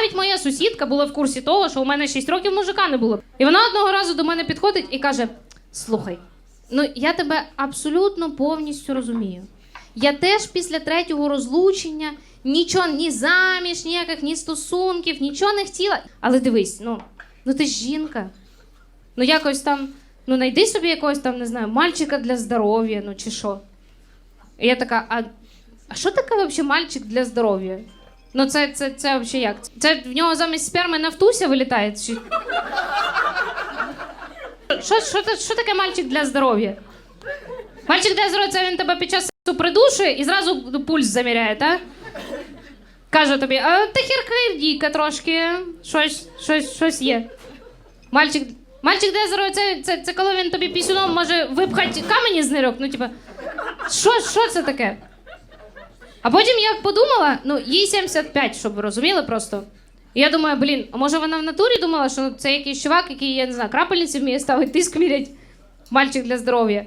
навіть моя сусідка була в курсі того, що у мене 6 років мужика не було. І вона одного разу до мене підходить і каже: Слухай, ну я тебе абсолютно повністю розумію. Я теж після третього розлучення нічого ні заміж, ніяких ні стосунків, нічого не хотіла. Але дивись, ну, ну ти ж жінка. Ну якось там, ну знайди собі якогось там, не знаю, мальчика для здоров'я, ну чи що. І я така, а, а що таке взагалі мальчик для здоров'я? Ну, це, це, це взагалі як? Це в нього замість сперми нафтуся вилітає? Чи... Що, що, що таке мальчик для здоров'я? Мальчик для здоров'я це він тебе під час сексу придушує і зразу пульс заміряє, так? Каже тобі, а тахіркардійка трошки, щось, щось, щось є. Мальчик, мальчик для здоров'я це, це, це коли він тобі пісюном може випхати камені з нирок. Ну, типа, що, що це таке? А потім я подумала, ну, їй 75, щоб ви розуміли просто. І я думаю, блін, а може вона в натурі думала, що це якийсь чувак, який, я не знаю, крапельниці вміє ставити, тиск мірять, мальчик для здоров'я.